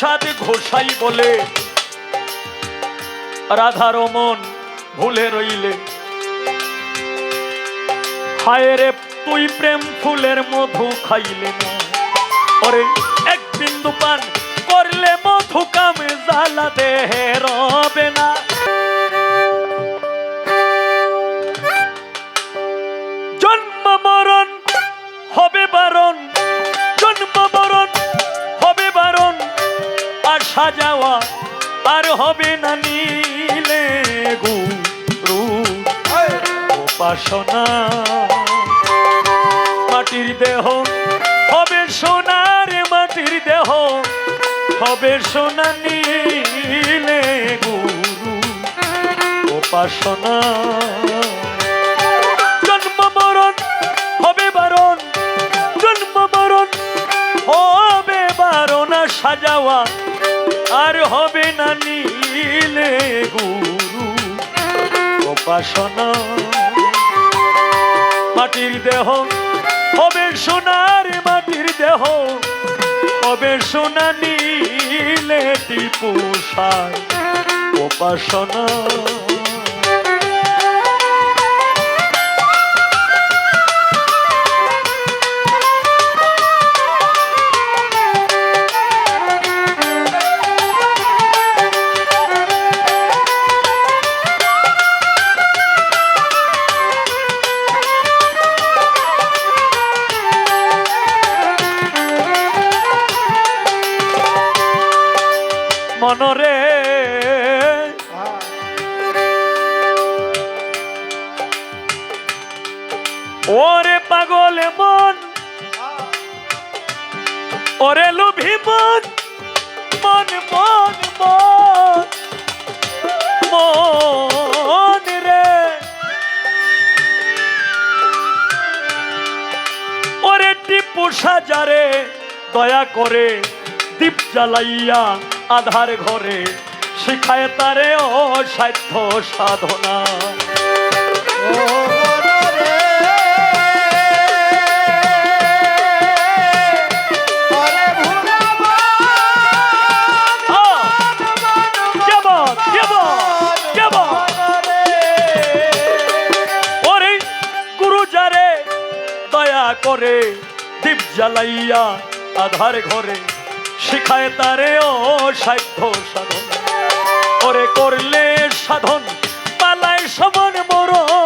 চাঁদ ঘোষাই বলে। রাধার মন ভুলে রইলে। হায় রে, তুই প্রেম ফুলের মধু খাইলে ওরে এক বিন্দু পান করলে মধু কামে জ্বালা দেহে রবে না। যাওয়া আর হবে না নীলে গুরু উপাসনা। মাটির দেহ হবে সোনার মাটির দেহ হবে সোনা নীলে গুরু উপাসনা। জন্ম মরণ হবে বারণ। জন্ম মরণ হবে বারণ সাজাওয়া। আর হবে না নীলে গুরু। উপাসনা। মাটির দেহ হবে সোনার, মাটির দেহ হবে সোনা নীলে টিপুষার উপাসনা। ওরে লুভি মন মন মন মন মন রে। ওরে টিপু সাজারে দয়া করে দীপ জ্বালাইয়া আধার ঘরে শিখায় তারে অসাধ্য সাধনা। দীপ জ্বালাইয়া আধার ঘরে শিখায় তারে, ও সাধ্য সাধন। ওরে করলে সাধন, পালায় সমান মরণের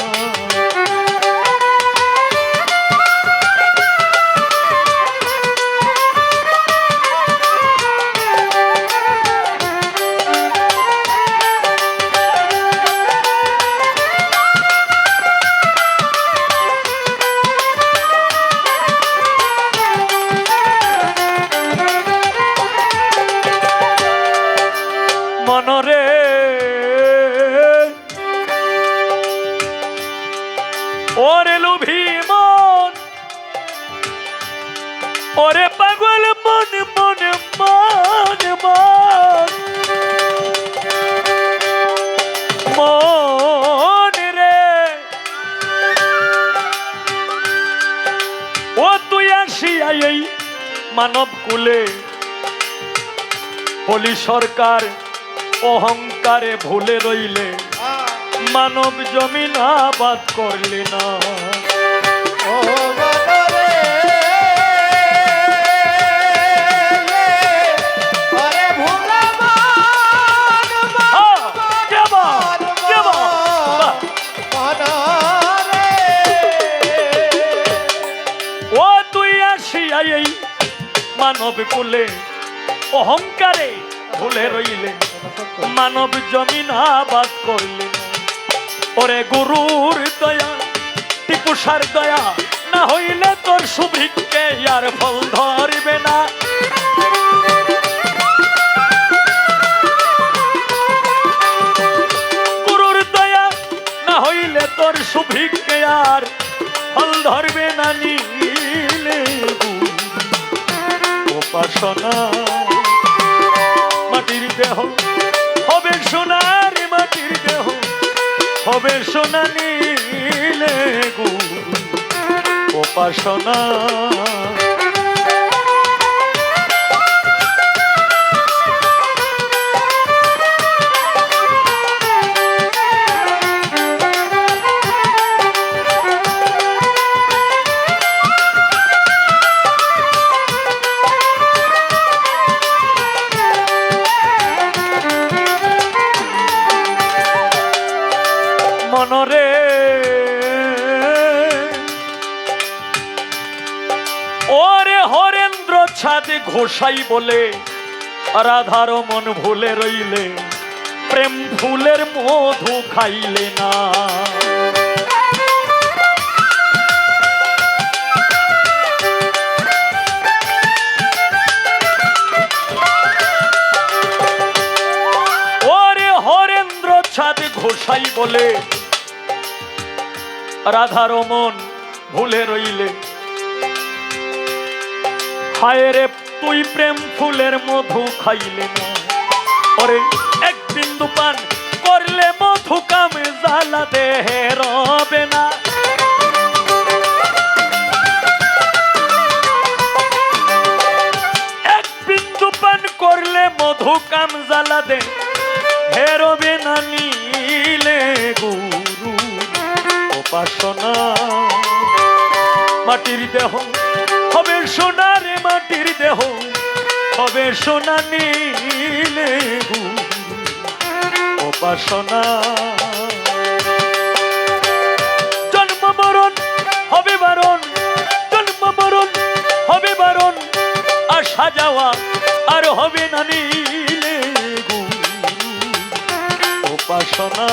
মন। ওরে পাগল মন মন মন মন। মন রে। ও তুই আসিয়া এই মানব কুলে। বলি সরকার অহংকারে ভুলে রইলে। মানব জমিন আবাদ করলি না তাই মানব কুলে অহংকারে ভুলে রইলে। মানব জমিন আবাদ করলে। ওরে গুরুর দয়া টিপুষার দয়া, না হইলে তোর সুভিককে আর ফল ধরবে না। গুরুর দয়া, না হইলে তোর সুভিককে আর ফল ধরবে না নি। উপাসনা মাটির দেহ হবে সোনার মাটির দেহ হবে সোনা নীলে উপাসনা ছাদে ঘোষাই বলে রাধার মন ভুলে রইলে, প্রেম ফুলের মধু খাইলে না। ঘোষাই বলে রাধার মন ভুলে রইলে হায় রে তুই প্রেম ফুলের মধু খাইলে ওরে এক বিন্দু পান করলে মধু কামে জ্বালা দেহে রবে না। এক বিন্দু পান করলে মধু কাম জ্বালা দে হেরবে না নীলে গুরু, উপাসনা। মাটির দেহ হবে সোনারে মাটির দেহ, হবে সোনা নীলে উপাসনা জন্ম মরণ হবে বারণ, জন্ম মরণ হবে বারণ। আসা যাওয়া আর হবে না নীলে উপাসনা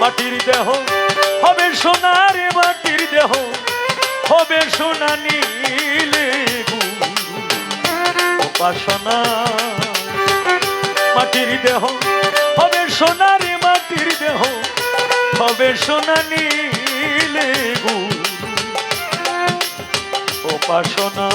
মাটির দেহ হবে সোনার মাটির দেহ সোনা নীলে উপাসনা। মাটির দেহ হবে সোনার মাটির দেহ হবে সোনা নীলে উপাসনা।